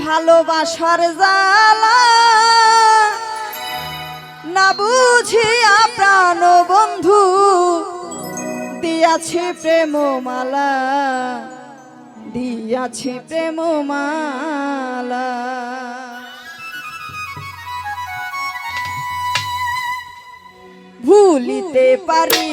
ভালোবাসার জালা না বুঝিয়া প্রাণ বন্ধু দিয়াছে প্রেম মালা দিয়াছে প্রেম মালা ভুলিতে পারি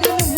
Dios.